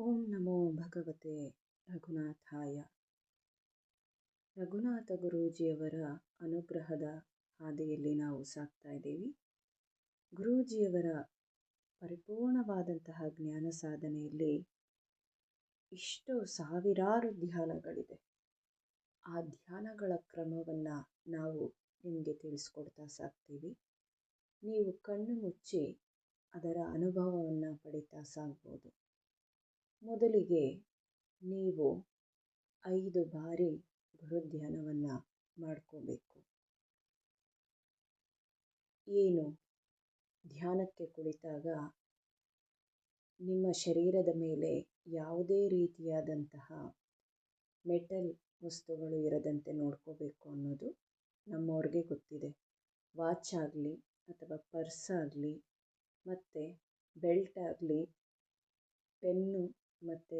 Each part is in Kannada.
ಓಂ ನಮೋ ಭಗವತೆ ರಘುನಾಥಾಯ ರಘುನಾಥ ಗುರೂಜಿಯವರ ಅನುಗ್ರಹದ ಹಾದಿಯಲ್ಲಿ ನಾವು ಸಾಗ್ತಾ ಇದ್ದೀವಿ. ಗುರೂಜಿಯವರ ಪರಿಪೂರ್ಣವಾದಂತಹ ಜ್ಞಾನ ಸಾಧನೆಯಲ್ಲಿ ಇಷ್ಟು ಸಾವಿರಾರು ಧ್ಯಾನಗಳಿದೆ. ಆ ಧ್ಯಾನಗಳ ಕ್ರಮವನ್ನು ನಾವು ನಿಮಗೆ ತಿಳಿಸ್ಕೊಡ್ತಾ ಸಾಗ್ತೀವಿ ನೀವು ಕಣ್ಣು ಮುಚ್ಚಿ ಅದರ ಅನುಭವವನ್ನು ಪಡಿತಾ ಸಾಗ್ಬೋದು. ಮೊದಲಿಗೆ ನೀವು ಐದು ಬಾರಿ ಗುರುಧ್ಯಾನವನ್ನು ಮಾಡ್ಕೋಬೇಕು. ಏನು? ಧ್ಯಾನಕ್ಕೆ ಕುಳಿತಾಗ ನಿಮ್ಮ ಶರೀರದ ಮೇಲೆ ಯಾವುದೇ ರೀತಿಯಾದಂತಹ ಮೆಟಲ್ ವಸ್ತುಗಳು ಇರದಂತೆ ನೋಡ್ಕೋಬೇಕು ಅನ್ನೋದು ನಮ್ಮವ್ರಿಗೆ ಗೊತ್ತಿದೆ. ವಾಚ್ ಆಗಲಿ ಅಥವಾ ಪರ್ಸ್ ಆಗಲಿ, ಮತ್ತು ಬೆಲ್ಟ್ ಆಗಲಿ, ಪೆನ್ನು ಮತ್ತು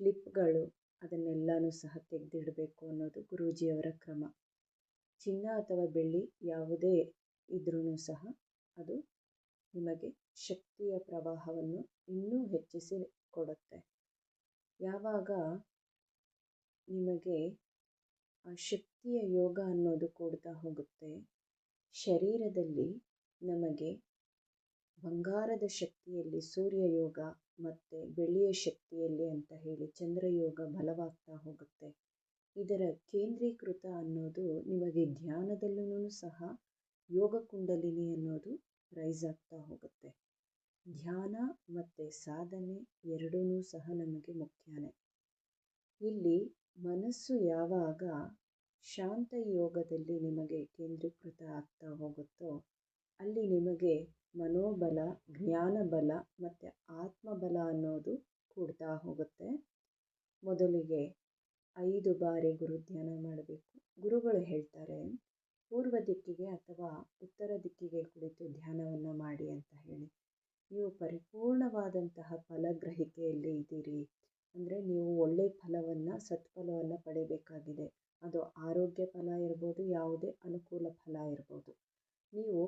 ಕ್ಲಿಪ್ಗಳು ಅದನ್ನೆಲ್ಲನೂ ಸಹ ತೆಗೆದಿಡಬೇಕು ಅನ್ನೋದು ಗುರೂಜಿಯವರ ಕ್ರಮ. ಚಿನ್ನ ಅಥವಾ ಬೆಳ್ಳಿ ಯಾವುದೇ ಇದ್ರೂ ಸಹ ಅದು ನಿಮಗೆ ಶಕ್ತಿಯ ಪ್ರವಾಹವನ್ನು ಇನ್ನೂ ಹೆಚ್ಚಿಸಿ ಕೊಡುತ್ತೆ. ಯಾವಾಗ ನಿಮಗೆ ಆ ಶಕ್ತಿಯ ಯೋಗ ಅನ್ನೋದು ಕೊಡ್ತಾ ಹೋಗುತ್ತೆ, ಶರೀರದಲ್ಲಿ ನಮಗೆ ಬಂಗಾರದ ಶಕ್ತಿಯಲ್ಲಿ ಸೂರ್ಯ ಯೋಗ ಮತ್ತು ಬೆಳ್ಳಿಯ ಶಕ್ತಿಯಲ್ಲಿ ಅಂತ ಹೇಳಿ ಚಂದ್ರಯೋಗ ಬಲವಾಗ್ತಾ ಹೋಗುತ್ತೆ. ಇದರ ಕೇಂದ್ರೀಕೃತ ಅನ್ನೋದು ನಿಮಗೆ ಧ್ಯಾನದಲ್ಲೂ ಸಹ ಯೋಗ ಕುಂಡಲಿನಿ ಅನ್ನೋದು ರೈಸ್ ಆಗ್ತಾ ಹೋಗುತ್ತೆ. ಧ್ಯಾನ ಮತ್ತು ಸಾಧನೆ ಎರಡೂ ಸಹ ನಮಗೆ ಮುಖ್ಯನೇ. ಇಲ್ಲಿ ಮನಸ್ಸು ಯಾವಾಗ ಶಾಂತ ಯೋಗದಲ್ಲಿ ನಿಮಗೆ ಕೇಂದ್ರೀಕೃತ ಆಗ್ತಾ ಹೋಗುತ್ತೋ ಅಲ್ಲಿ ನಿಮಗೆ ಮನೋಬಲ, ಜ್ಞಾನಬಲ ಮತ್ತು ಆತ್ಮಬಲ ಅನ್ನೋದು ಕೂಡ್ತಾ ಹೋಗುತ್ತೆ. ಮೊದಲಿಗೆ ಐದು ಬಾರಿ ಗುರು ಧ್ಯಾನ ಮಾಡಬೇಕು. ಗುರುಗಳು ಹೇಳ್ತಾರೆ, ಪೂರ್ವ ದಿಕ್ಕಿಗೆ ಅಥವಾ ಉತ್ತರ ದಿಕ್ಕಿಗೆ ಕುಳಿತು ಧ್ಯಾನವನ್ನು ಮಾಡಿ ಅಂತ ಹೇಳಿ. ನೀವು ಪರಿಪೂರ್ಣವಾದಂತಹ ಫಲಗ್ರಹಿಕೆಯಲ್ಲಿ ಇದ್ದೀರಿ ಅಂದರೆ ನೀವು ಒಳ್ಳೆಯ ಫಲವನ್ನು, ಸತ್ಫಲವನ್ನು ಪಡಿಬೇಕಾಗಿದೆ. ಅದು ಆರೋಗ್ಯ ಫಲ ಇರ್ಬೋದು, ಯಾವುದೇ ಅನುಕೂಲ ಫಲ ಇರ್ಬೋದು. ನೀವು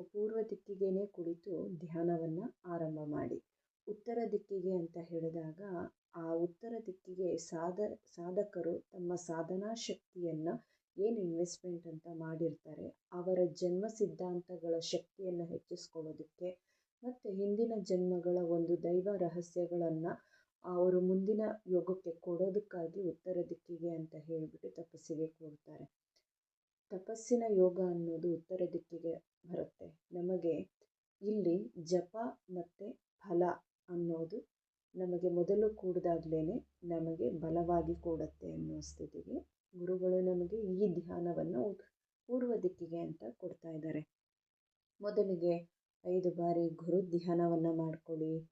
ದಿಕ್ಕಿಗೇ ಕುಳಿತು ಧ್ಯಾನವನ್ನು ಆರಂಭ ಮಾಡಿ. ಉತ್ತರ ದಿಕ್ಕಿಗೆ ಅಂತ ಹೇಳಿದಾಗ, ಆ ಉತ್ತರ ದಿಕ್ಕಿಗೆ ಸಾಧ ಸಾಧಕರು ತಮ್ಮ ಸಾಧನಾ ಶಕ್ತಿಯನ್ನು ಏನು ಇನ್ವೆಸ್ಟ್ಮೆಂಟ್ ಅಂತ ಮಾಡಿರ್ತಾರೆ, ಅವರ ಜನ್ಮ ಸಿದ್ಧಾಂತಗಳ ಶಕ್ತಿಯನ್ನು ಹೆಚ್ಚಿಸ್ಕೊಳ್ಳೋದಕ್ಕೆ ಮತ್ತು ಹಿಂದಿನ ಜನ್ಮಗಳ ಒಂದು ದೈವ ರಹಸ್ಯಗಳನ್ನು ಅವರು ಮುಂದಿನ ಯೋಗಕ್ಕೆ ಕೊಡೋದಕ್ಕಾಗಿ ಉತ್ತರ ದಿಕ್ಕಿಗೆ ಅಂತ ಹೇಳಿಬಿಟ್ಟು ತಪಸ್ಸಿಗೆ ಕೊಡ್ತಾರೆ ತಪಸ್ಸಿನ ಯೋಗ ಅನ್ನೋದು ಉತ್ತರ ದಿಕ್ಕಿಗೆ ಬರುತ್ತೆ. ನಮಗೆ ಇಲ್ಲಿ ಜಪ ಮತ್ತು ಫಲ ಅನ್ನೋದು ನಮಗೆ ಮೊದಲು ಕೂಡಿದಾಗ್ಲೇ ನಮಗೆ ಬಲವಾಗಿ ಕೂಡುತ್ತೆ ಅನ್ನೋ ಸ್ಥಿತಿಗೆ ಗುರುಗಳು ನಮಗೆ ಈ ಧ್ಯಾನವನ್ನು ಪೂರ್ವ ದಿಕ್ಕಿಗೆ ಅಂತ ಕೊಡ್ತಾ ಇದ್ದಾರೆ. ಮೊದಲಿಗೆ ಐದು ಬಾರಿ ಗುರು ಧ್ಯಾನವನ್ನು ಮಾಡ್ಕೊಳ್ಳಿ.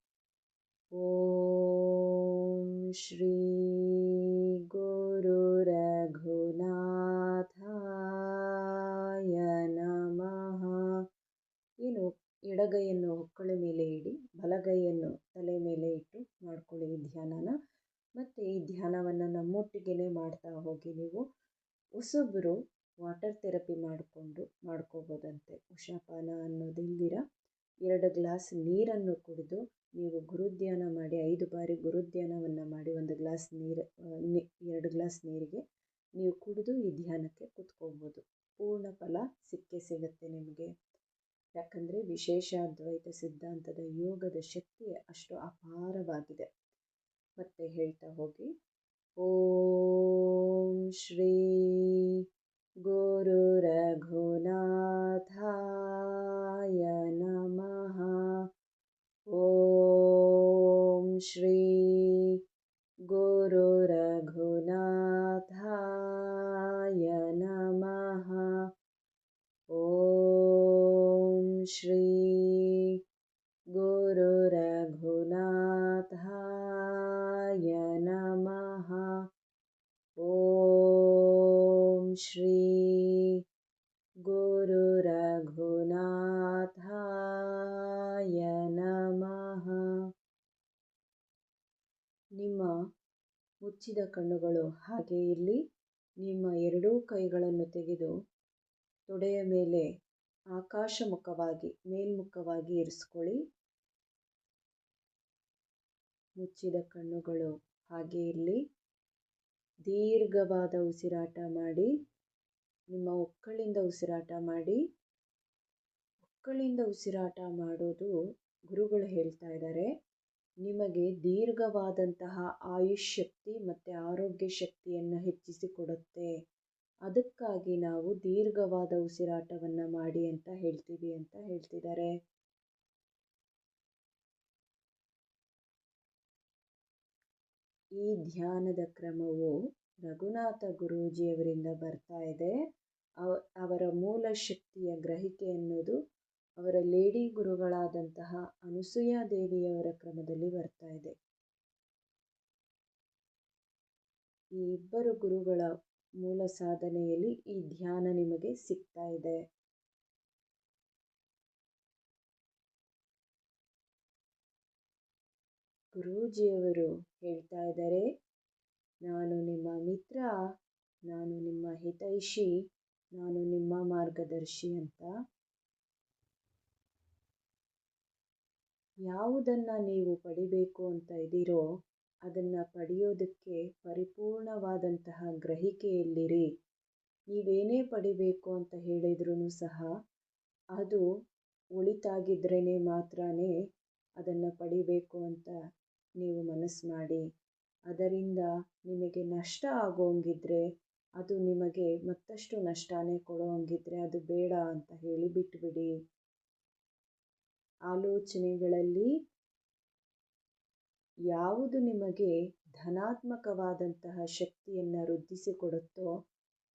ಓಂ ಶ್ರೀ ಗುರು ರಘುನಾಥಾಯ ಎಡಗೈಯನ್ನು ಹೊಕ್ಕಳ ಮೇಲೆ ಇಡಿ, ಬಲಗೈಯನ್ನು ತಲೆ ಮೇಲೆ ಇಟ್ಟು ಮಾಡ್ಕೊಳ್ಳಿ ಈ ಧ್ಯಾನನ. ಮತ್ತು ಈ ಧ್ಯಾನವನ್ನು ನಮ್ಮೊಟ್ಟಿಗೆ ಮಾಡ್ತಾ ಹೋಗಿ ನೀವು ಹೊಸಬ್ರು ವಾಟರ್ ಥೆರಪಿ ಮಾಡಿಕೊಂಡು ಮಾಡ್ಕೋಬೋದಂತೆ. ಉಷಾಪಾನ ಅನ್ನೋದಿಲ್ದಿರ? ಎರಡು ಗ್ಲಾಸ್ ನೀರನ್ನು ಕುಡಿದು ನೀವು ಗುರುಧ್ಯಾನ ಮಾಡಿ, ಐದು ಬಾರಿ ಗುರುಧ್ಯಾನವನ್ನು ಮಾಡಿ, ಒಂದು ಗ್ಲಾಸ್ ನೀರು ಎರಡು ಗ್ಲಾಸ್ ನೀರಿಗೆ ನೀವು ಕುಡಿದು ಈ ಧ್ಯಾನಕ್ಕೆ ಕೂತ್ಕೋಬೋದು. ಪೂರ್ಣ ಫಲ ಸಿಕ್ಕೇ ಸಿಗುತ್ತೆ ನಿಮಗೆ. ಯಾಕಂದರೆ ವಿಶೇಷ ಅದ್ವೈತ ಸಿದ್ಧಾಂತದ ಯೋಗದ ಶಕ್ತಿ ಅಷ್ಟು ಅಪಾರವಾಗಿದೆ. ಮತ್ತೆ ಹೇಳ್ತಾ ಹೋಗಿ ಓಂ ಶ್ರೀ ಗುರು ರಘುನಾಥಾಯ ನಮಃ. ನಿಮ್ಮ ಮುಚ್ಚಿದ ಕಣ್ಣುಗಳು ಹಾಗೆ ಇರಲಿ, ನಿಮ್ಮ ಎರಡೂ ಕೈಗಳನ್ನು ತೆಗೆದು ತೊಡೆಯ ಮೇಲೆ ಆಕಾಶಮುಖವಾಗಿ, ಮೇಲ್ಮುಖವಾಗಿ ಇರಿಸ್ಕೊಳ್ಳಿ. ಮುಚ್ಚಿದ ಕಣ್ಣುಗಳು ಹಾಗೆ ಇರಲಿ ದೀರ್ಘವಾದ ಉಸಿರಾಟ ಮಾಡಿ, ನಿಮ್ಮ ಒಕ್ಕಳಿಂದ ಉಸಿರಾಟ ಮಾಡಿ, ಒಕ್ಕಳಿಂದ ಉಸಿರಾಟ ಮಾಡೋದು ಗುರುಗಳು ಹೇಳ್ತಾ ಇದ್ದಾರೆ. ನಿಮಗೆ ದೀರ್ಘವಾದಂತಹ ಆಯುಷ್ ಶಕ್ತಿ ಮತ್ತು ಆರೋಗ್ಯ ಶಕ್ತಿಯನ್ನು ಹೆಚ್ಚಿಸಿಕೊಡುತ್ತೆ ಅದಕ್ಕಾಗಿ ನಾವು ದೀರ್ಘವಾದ ಉಸಿರಾಟವನ್ನು ಮಾಡಿ ಅಂತ ಹೇಳ್ತೀವಿ ಅಂತ ಹೇಳ್ತಿದ್ದಾರೆ. ಈ ಧ್ಯಾನದ ಕ್ರಮವು ರಘುನಾಥ ಗುರೂಜಿಯವರಿಂದ ಬರ್ತಾ ಇದೆ. ಅವರ ಮೂಲ ಶಕ್ತಿಯ ಗ್ರಹಿಕೆ ಅನ್ನೋದು ಅವರ ಲೇಡಿ ಗುರುಗಳಾದಂತಹ ಅನುಸೂಯ ದೇವಿಯವರ ಕ್ರಮದಲ್ಲಿ ಬರ್ತಾ ಇದೆ. ಈ ಇಬ್ಬರು ಗುರುಗಳ ಮೂಲ ಸಾಧನೆಯಲ್ಲಿ ಈ ಧ್ಯಾನ ನಿಮಗೆ ಸಿಗ್ತಾ ಇದೆ. ಗುರೂಜಿಯವರು ಹೇಳ್ತಾ ಇದ್ದಾರೆ, ನಾನು ನಿಮ್ಮ ಮಿತ್ರ, ನಾನು ನಿಮ್ಮ ಹಿತೈಷಿ, ನಾನು ನಿಮ್ಮ ಮಾರ್ಗದರ್ಶಿ ಅಂತ. ಯಾವುದನ್ನು ನೀವು ಪಡಿಬೇಕು ಅಂತ ಇದ್ದೀರೋ, ಅದನ್ನು ಪಡೆಯೋದಕ್ಕೆ ಪರಿಪೂರ್ಣವಾದಂತಹ ಗ್ರಹಿಕೆಯಲ್ಲಿರಿ. ನೀವೇನೇ ಪಡಿಬೇಕು ಅಂತ ಹೇಳಿದ್ರೂ ಸಹ, ಅದು ಒಳಿತಾಗಿದ್ರೇ ಮಾತ್ರ ಅದನ್ನು ಪಡಿಬೇಕು ಅಂತ ನೀವು ಮನಸ್ಸು ಮಾಡಿ. ಅದರಿಂದ ನಿಮಗೆ ನಷ್ಟ ಆಗೋಂಗಿದ್ರೆ, ಅದು ನಿಮಗೆ ಮತ್ತಷ್ಟು ನಷ್ಟನೇ ಕೊಡೋಂಗಿದ್ರೆ ಅದು ಬೇಡ ಅಂತ ಹೇಳಿ ಬಿಟ್ಬಿಡಿ. ಆಲೋಚನೆಗಳಲ್ಲಿ ಯಾವುದು ನಿಮಗೆ ಧನಾತ್ಮಕವಾದಂತಹ ಶಕ್ತಿಯನ್ನು ವೃದ್ಧಿಸಿಕೊಡುತ್ತೋ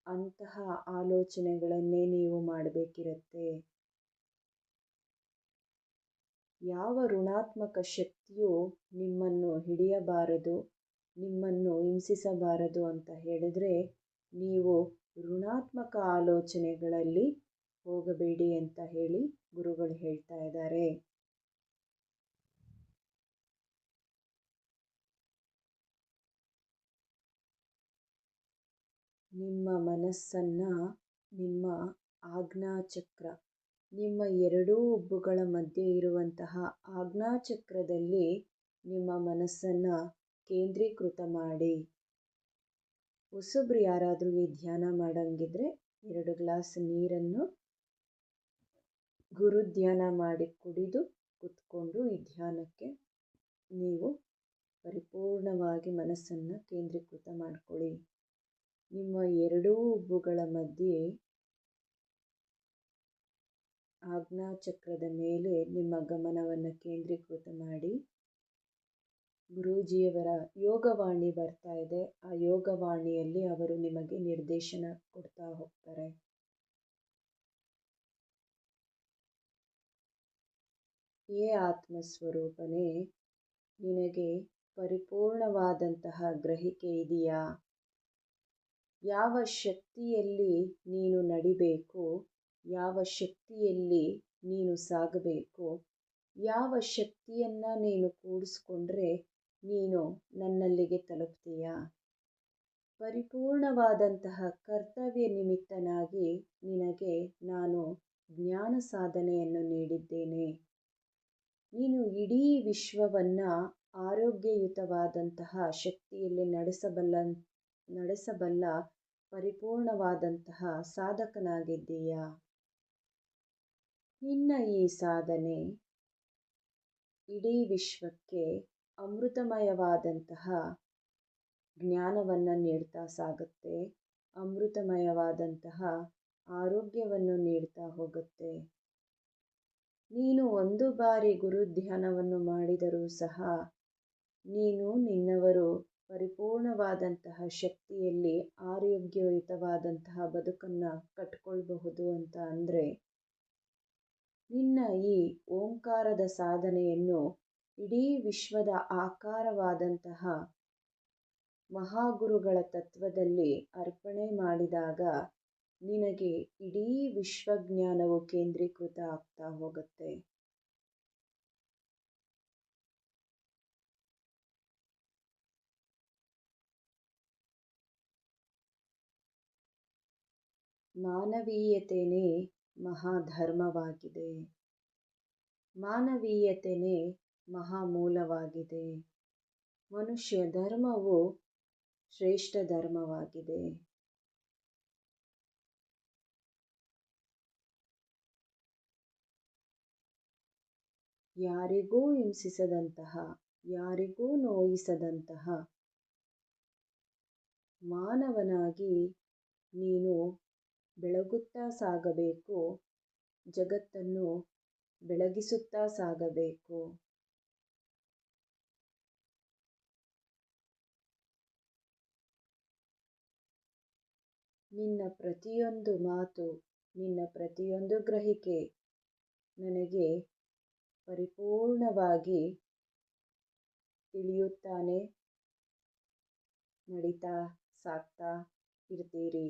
ಅಂತಹ ಆಲೋಚನೆಗಳನ್ನೇ ನೀವು ಮಾಡಬೇಕಿರುತ್ತೆ. ಯಾವ ಋಣಾತ್ಮಕ ಶಕ್ತಿಯು ನಿಮ್ಮನ್ನು ಹಿಡಿಯಬಾರದು, ನಿಮ್ಮನ್ನು ಹಿಂಸಿಸಬಾರದು ಅಂತ ಹೇಳಿದ್ರೆ ನೀವು ಋಣಾತ್ಮಕ ಆಲೋಚನೆಗಳಲ್ಲಿ ಹೋಗಬೇಡಿ ಅಂತ ಹೇಳಿ ಗುರುಗಳು ಹೇಳ್ತಾ ಇದ್ದಾರೆ. ನಿಮ್ಮ ಮನಸ್ಸನ್ನು ನಿಮ್ಮ ಆಜ್ಞಾಚಕ್ರ ನಿಮ್ಮ ಎರಡೂ ಹುಬ್ಬುಗಳ ಮಧ್ಯೆ ಇರುವಂತಹ ಆಜ್ಞಾಚಕ್ರದಲ್ಲಿ ನಿಮ್ಮ ಮನಸ್ಸನ್ನು ಕೇಂದ್ರೀಕೃತ ಮಾಡಿ. ಹೊಸಬ್ರು ಯಾರಾದರೂ ಈ ಧ್ಯಾನ ಮಾಡಂಗಿದ್ರೆ ಎರಡು ಗ್ಲಾಸ್ ನೀರನ್ನು ಗುರು ಧ್ಯಾನ ಮಾಡಿ ಕುಡಿದು ಕುತ್ಕೊಂಡು ಈ ಧ್ಯಾನಕ್ಕೆ ನೀವು ಪರಿಪೂರ್ಣವಾಗಿ ಮನಸ್ಸನ್ನು ಕೇಂದ್ರೀಕೃತ ಮಾಡ್ಕೊಳ್ಳಿ. ನಿಮ್ಮ ಎರಡೂ ಹುಬ್ಬುಗಳ ಮಧ್ಯೆ ಆಜ್ಞಾಚಕ್ರದ ಮೇಲೆ ನಿಮ್ಮ ಗಮನವನ್ನು ಕೇಂದ್ರೀಕೃತ ಮಾಡಿ. ಗುರೂಜಿಯವರ ಯೋಗವಾಣಿ ಬರ್ತಾ ಇದೆ. ಆ ಯೋಗವಾಣಿಯಲ್ಲಿ ಅವರು ನಿಮಗೆ ನಿರ್ದೇಶನ ಕೊಡ್ತಾ ಹೋಗ್ತಾರೆ. ಏ ಆತ್ಮಸ್ವರೂಪನೇ, ನಿನಗೆ ಪರಿಪೂರ್ಣವಾದಂತಹ ಗ್ರಹಿಕೆ ಇದೆಯಾ? ಯಾವ ಶಕ್ತಿಯಲ್ಲಿ ನೀನು ನಡಿಬೇಕು? ಯಾವ ಶಕ್ತಿಯಲ್ಲಿ ನೀನು ಸಾಗಬೇಕು? ಯಾವ ಶಕ್ತಿಯನ್ನು ನೀನು ಕೂಡಿಸ್ಕೊಂಡ್ರೆ ನೀನು ನನ್ನಲ್ಲಿಗೆ ತಲುಪ್ತೀಯಾ? ಪರಿಪೂರ್ಣವಾದಂತಹ ಕರ್ತವ್ಯ ನಿಮಿತ್ತನಾಗಿ ನಿನಗೆ ನಾನು ಜ್ಞಾನ ಸಾಧನೆಯನ್ನು ನೀಡಿದ್ದೇನೆ. ನೀನು ಇಡೀ ವಿಶ್ವವನ್ನು ಆರೋಗ್ಯಯುತವಾದಂತಹ ಶಕ್ತಿಯಲ್ಲಿ ನಡೆಸಬಲ್ಲ ನಡೆಸಬಲ್ಲ ಪರಿಪೂರ್ಣವಾದಂತಹ ಸಾಧಕನಾಗಿದ್ದೀಯಾ? ನಿನ್ನ ಈ ಸಾಧನೆ ಇಡೀ ವಿಶ್ವಕ್ಕೆ ಅಮೃತಮಯವಾದಂತಹ ಜ್ಞಾನವನ್ನು ನೀಡ್ತಾ ಸಾಗುತ್ತೆ. ಅಮೃತಮಯವಾದಂತಹ ಆರೋಗ್ಯವನ್ನು ನೀಡ್ತಾ ಹೋಗುತ್ತೆ. ನೀನು ಒಂದು ಬಾರಿ ಗುರು ಧ್ಯಾನವನ್ನು ಮಾಡಿದರೂ ಸಹ ನೀನು ನಿನ್ನವರು ಪರಿಪೂರ್ಣವಾದಂತಹ ಶಕ್ತಿಯಲ್ಲಿ ಆರೋಗ್ಯಯುತವಾದಂತಹ ಬದುಕನ್ನು ಕಟ್ಕೊಳ್ಬಹುದು ಅಂತ ಅಂದರೆ ನಿನ್ನ ಈ ಓಂಕಾರದ ಸಾಧನೆಯನ್ನು ಇಡೀ ವಿಶ್ವದ ಆಕಾರವಾದಂತಹ ಮಹಾಗುರುಗಳ ತತ್ವದಲ್ಲಿ ಅರ್ಪಣೆ ಮಾಡಿದಾಗ ನಿನಗೆ ಇಡೀ ವಿಶ್ವಜ್ಞಾನವು ಕೇಂದ್ರೀಕೃತ ಆಗ್ತಾ ಹೋಗುತ್ತೆ. ಮಾನವೀಯತೆಯೇ ಮಹಾಧರ್ಮವಾಗಿದೆ. ಮಾನವೀಯತೆಯೇ ಮಹಾಮೂಲವಾಗಿದೆ. ಮನುಷ್ಯ ಧರ್ಮವು ಶ್ರೇಷ್ಠ ಧರ್ಮವಾಗಿದೆ. ಯಾರಿಗೂ ಹಿಂಸಿಸದಂತಹ ಯಾರಿಗೂ ನೋಯಿಸದಂತಹ ಮಾನವನಾಗಿ ನೀನು ಬೆಳಗುತ್ತಾ ಸಾಗಬೇಕು, ಜಗತ್ತನ್ನು ಬೆಳಗಿಸುತ್ತಾ ಸಾಗಬೇಕು. ನಿನ್ನ ಪ್ರತಿಯೊಂದು ಮಾತು, ನಿನ್ನ ಪ್ರತಿಯೊಂದು ಗ್ರಹಿಕೆ ನನಗೆ ಪರಿಪೂರ್ಣವಾಗಿ ತಿಳಿಯುತ್ತಾನೆ, ನಡೀತಾ ಸಾಗ್ತಾ ಇರ್ತೀರಿ.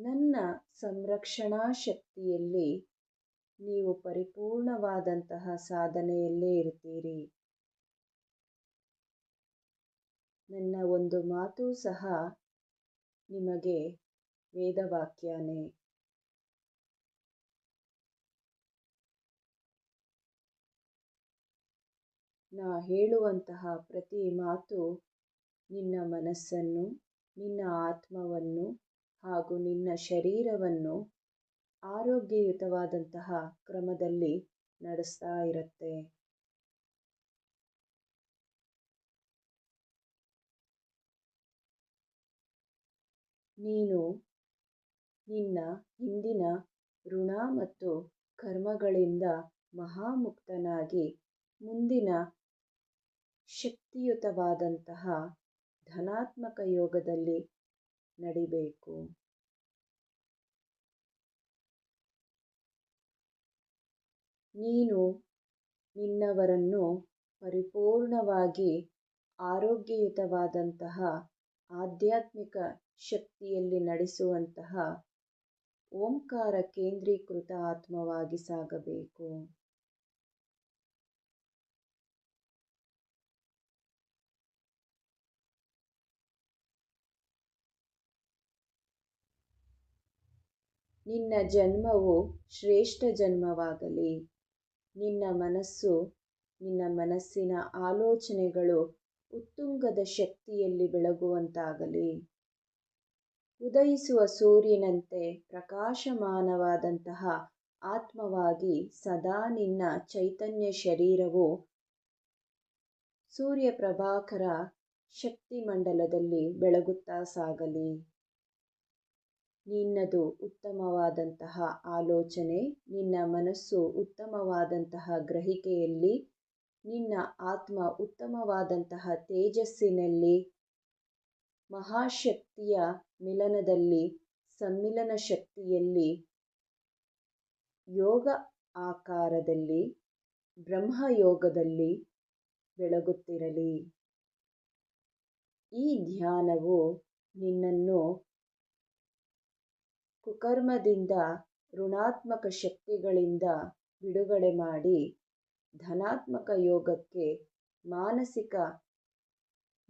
ನನ್ನ ಸಂರಕ್ಷಣಾ ಶಕ್ತಿಯಲ್ಲಿ ನೀವು ಪರಿಪೂರ್ಣವಾದಂತಹ ಸಾಧನೆಯಲ್ಲೇ ಇರ್ತೀರಿ ನನ್ನ ಒಂದು ಮಾತು ಸಹ ನಿಮಗೆ ವೇದವಾಕ್ಯನೇ. ನಾ ಹೇಳುವಂತಹ ಪ್ರತಿ ಮಾತು ನಿನ್ನ ಮನಸ್ಸನ್ನು, ನಿನ್ನ ಆತ್ಮವನ್ನು ಹಾಗೂ ನಿನ್ನ ಶರೀರವನ್ನು ಆರೋಗ್ಯಯುತವಾದಂತಹ ಕ್ರಮದಲ್ಲಿ ನಡೆಸ್ತಾ ಇರುತ್ತೆ. ನೀನು ನಿನ್ನ ಹಿಂದಿನ ಋಣ ಮತ್ತು ಕರ್ಮಗಳಿಂದ ಮಹಾಮುಕ್ತನಾಗಿ ಮುಂದಿನ ಶಕ್ತಿಯುತವಾದಂತಹ ಧನಾತ್ಮಕ ಯೋಗದಲ್ಲಿ ನಡಿಬೇಕು. ನೀನು ನಿನ್ನವರನ್ನು ಪರಿಪೂರ್ಣವಾಗಿ ಆರೋಗ್ಯಯುತವಾದಂತಹ ಆಧ್ಯಾತ್ಮಿಕ ಶಕ್ತಿಯಲ್ಲಿ ನಡೆಸುವಂತಹ ಓಂಕಾರ ಕೇಂದ್ರೀಕೃತ ಆತ್ಮವಾಗಿ ಸಾಗಬೇಕು. ನಿನ್ನ ಜನ್ಮವು ಶ್ರೇಷ್ಠ ಜನ್ಮವಾಗಲಿ. ನಿನ್ನ ಮನಸ್ಸು, ನಿನ್ನ ಮನಸ್ಸಿನ ಆಲೋಚನೆಗಳು ಉತ್ತುಂಗದ ಶಕ್ತಿಯಲ್ಲಿ ಬೆಳಗುವಂತಾಗಲಿ. ಉದಯಿಸುವ ಸೂರ್ಯನಂತೆ ಪ್ರಕಾಶಮಾನವಾದಂತಹ ಆತ್ಮವಾಗಿ ಸದಾ ನಿನ್ನ ಚೈತನ್ಯ ಶರೀರವು ಸೂರ್ಯಪ್ರಭಾಕರ ಶಕ್ತಿಮಂಡಲದಲ್ಲಿ ಬೆಳಗುತ್ತಾ ಸಾಗಲಿ. ನಿನ್ನದು ಉತ್ತಮವಾದಂತಹ ಆಲೋಚನೆ, ನಿನ್ನ ಮನಸ್ಸು ಉತ್ತಮವಾದಂತಹ ಗ್ರಹಿಕೆಯಲ್ಲಿ, ನಿನ್ನ ಆತ್ಮ ಉತ್ತಮವಾದಂತಹ ತೇಜಸ್ಸಿನಲ್ಲಿ, ಮಹಾಶಕ್ತಿಯ ಮಿಲನದಲ್ಲಿ, ಸಮ್ಮಿಲನ ಶಕ್ತಿಯಲ್ಲಿ, ಯೋಗ ಆಕಾರದಲ್ಲಿ, ಬ್ರಹ್ಮಯೋಗದಲ್ಲಿ ಬೆಳಗುತ್ತಿರಲಿ. ಈ ಧ್ಯಾನವು ನಿನ್ನನ್ನು ಕುಕರ್ಮದಿಂದ ಋಣಾತ್ಮಕ ಶಕ್ತಿಗಳಿಂದ ಬಿಡುಗಡೆ ಮಾಡಿ ಧನಾತ್ಮಕ ಯೋಗಕ್ಕೆ ಮಾನಸಿಕ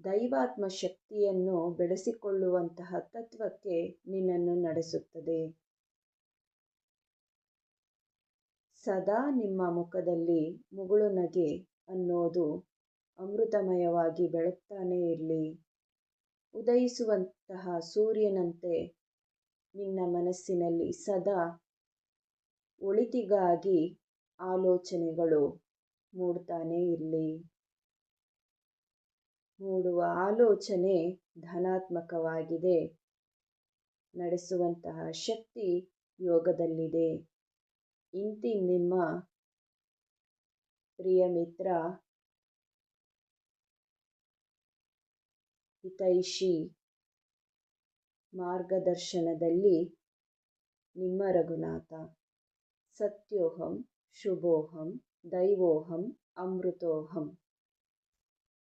ದೈವಾತ್ಮ ಶಕ್ತಿಯನ್ನು ಬೆಳೆಸಿಕೊಳ್ಳುವಂತಹ ತತ್ವಕ್ಕೆ ನಿನ್ನನ್ನು ನಡೆಸುತ್ತದೆ. ಸದಾ ನಿಮ್ಮ ಮುಖದಲ್ಲಿ ಮುಗುಳು ನಗೆ ಅನ್ನೋದು ಅಮೃತಮಯವಾಗಿ ಬೆಳಗ್ತಾನೇ ಇರಲಿ. ಉದಯಿಸುವಂತಹ ಸೂರ್ಯನಂತೆ ನಿನ್ನ ಮನಸ್ಸಿನಲ್ಲಿ ಸದಾ ಒಳಿತಿಗಾಗಿ ಆಲೋಚನೆಗಳು ಮೂಡ್ತಾನೆ ಇರಲಿ. ಮೂಡುವ ಆಲೋಚನೆ ಧನಾತ್ಮಕವಾಗಿದೆ. ನಡೆಸುವಂತಹ ಶಕ್ತಿ ಯೋಗದಲ್ಲಿದೆ. ಇಂತಿ ನಿಮ್ಮ ಪ್ರಿಯ ಮಿತ್ರ, ಹಿತೈಷಿ ಮಾರ್ಗದರ್ಶನದಲ್ಲಿ ನಿಮ್ಮ ರಘುನಾಥ. ಸತ್ಯೋಹಂ ಶುಭೋಹಂ ದೈವೋಹಂ ಅಮೃತೋಹಂ.